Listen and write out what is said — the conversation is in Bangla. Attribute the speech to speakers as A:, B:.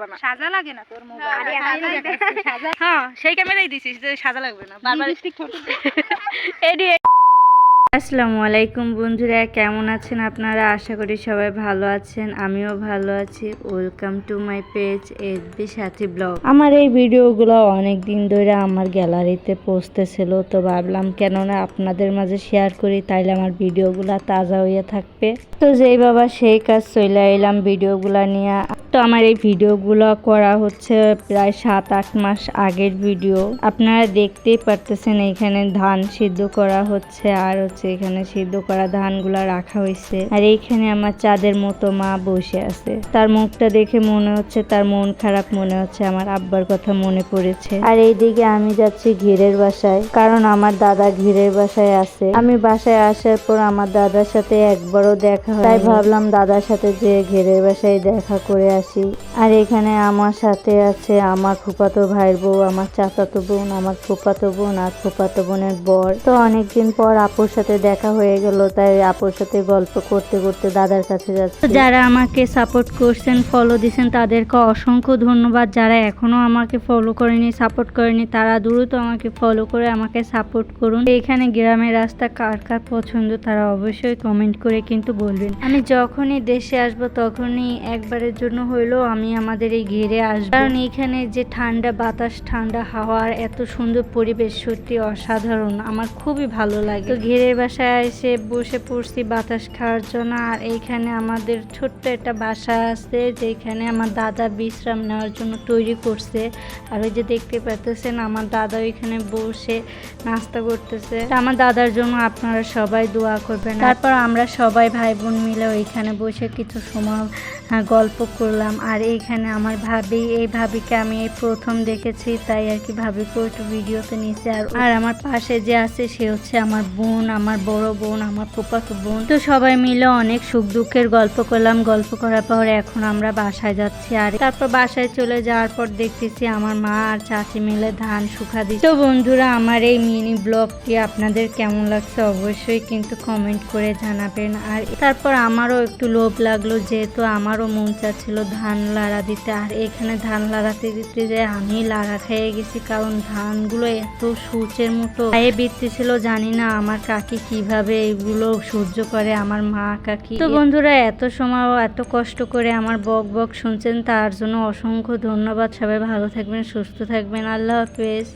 A: পারবে না।
B: সাজা লাগে না তোর মোবাইল?
A: আরে আমি দেখাচ্ছি, সাজা হ্যাঁ সেই ক্যামেরাই দিছিস যে সাজা লাগবে না বারবার এডি
C: আসসালামু আলাইকুম বন্ধুরা কেমন আছেন আপনারা? আশা করি সবাই ভালো আছেন আমিও ভালো আছি। Welcome to my page SB Sathi blog আমার এই ভিডিওগুলো অনেক দিন ধরে আমার গ্যালারিতে পৌঁছতেছিল তো ভাবলাম কেননা আপনাদের মাঝে শেয়ার করি তাইলে আমার ভিডিওগুলো তাজা হয়ে থাকবে। তো যেই বাবা সেই কাজ চলে এলাম ভিডিওগুলো নিয়ে। তো আমার এই ভিডিওগুলো করা হচ্ছে প্রায় সাত, আট মাস আগের ভিডিও। আপনারা দেখতেই পারতেছেন এখানে ধান সিদ্ধ করা হচ্ছে আর হচ্ছে এখানে সিদ্ধ করা ধানগুলা রাখা হয়েছে। আর এইখানে আমার চাঁদের মতো মা বসে আছে। তার মুখটা দেখে মনে হচ্ছে, তার মন খারাপ মনে হচ্ছে, আমার আব্বার কথা মনে পড়েছে। আর এইদিকে আমি যাচ্ছি ঘিরের বাসায়, কারণ আমার দাদা ঘিরের বাসায় আছে। আমি বাসায় আসার পর আমার দাদার সাথে একবারও দেখা তাই ভাবলাম দাদার সাথে যে ঘিরের বাসায় দেখা করে আসি। আর এখানে আমার সাথে আছে আমার ফুপাতো ভাইয়ের বউ, আমার চাচাতো বোন, আমার ফুপাতো বোন আর ফুপাতো বোনের বর। তো অনেকদিন পর আপুর সাথে দেখা হয়ে গেল, তাই আপুর সাথে গল্প করতে করতে দাদার কাছে যাচ্ছে। যারা আমাকে সাপোর্ট করছেন ফলো দিছেন, তাদেরকে অসংখ্য ধন্যবাদ। যারা এখনও আমাকে ফলো করেনি সাপোর্ট করেনি, তারা দ্রুত আমাকে ফলো করে আমাকে সাপোর্ট করুন। এখানে গ্রামের রাস্তা কার কার পছন্দ, তারা অবশ্যই কমেন্ট করে কিন্তু বলবেন। আমি যখনই দেশে আসব, তখনই একবারের জন্য হইলেও আমি আমাদের এই ঘিরে আসব। কারণ এখানে যে ঠান্ডা বাতাস ঠান্ডা হাওয়ার এত সুন্দর পরিবেশ সত্যি অসাধারণ। আমার খুবই ভালো লাগে। তো ঘিরের বাসায় এসে বসে পড়ছি বাতাস খাওয়ার জন্য। আর এইখানে আমাদের ছোট্ট একটা বাসা আছে যেখানে আমার দাদা বিশ্রাম নেওয়ার জন্য তৈরি করছে। আর ওই যে দেখতে পাচ্ছেন আমার দাদা ওইখানে বসে নাস্তা করতেছে। আমার দাদার জন্য আপনারা সবাই দোয়া করবেন। তারপর আমরা সবাই ভাই বোন মিলে ওইখানে বসে কিছু সময় হ্যাঁ, গল্প করলাম। আর এইখানে আমার ভাবি, এই ভাবিকে আমি এই প্রথম দেখেছি, তাই আর কি ভাবিকেও একটু ভিডিওতে নিয়েছি। আর আর আমার পাশে যে আছে, সে হচ্ছে আমার বোন, আমার বড় বোন, আমার ফুপাতো বোন। তো সবাই মিলে অনেক সুখ দুঃখের গল্প করলাম। গল্প করার পর এখন আমরা বাসায় যাচ্ছি। আর তারপর বাসায় চলে যাওয়ার পর দেখতেছি আমার মা আর চাচি মিলে ধান শুকা দিচ্ছে। তো বন্ধুরা, আমার এই মিনি ব্লগটি আপনাদের কেমন লাগছে অবশ্যই কিন্তু কমেন্ট করে জানাবেন। আর তারপর আমারও একটু লোভ লাগল, যেহেতু আমারও মন চাচ্ছিল ধান লাড়া দিতে। আর এখানে ধান লাড়াতে দিতে যে আমি লাড়া খেয়ে গেছি, কারণ ধানগুলো এত সূচের মতো। গায়ে বিত্তেছিল জানি না আমার কাকি কীভাবে এগুলো সহ্য করে, আমার মা কাকি। তো বন্ধুরা, এত সময়, এত কষ্ট করে আমার বক বক শুনছেন, তার জন্য অসংখ্য ধন্যবাদ। সবাই ভালো থাকবেন, সুস্থ থাকবেন। আল্লাহ হাফেজ।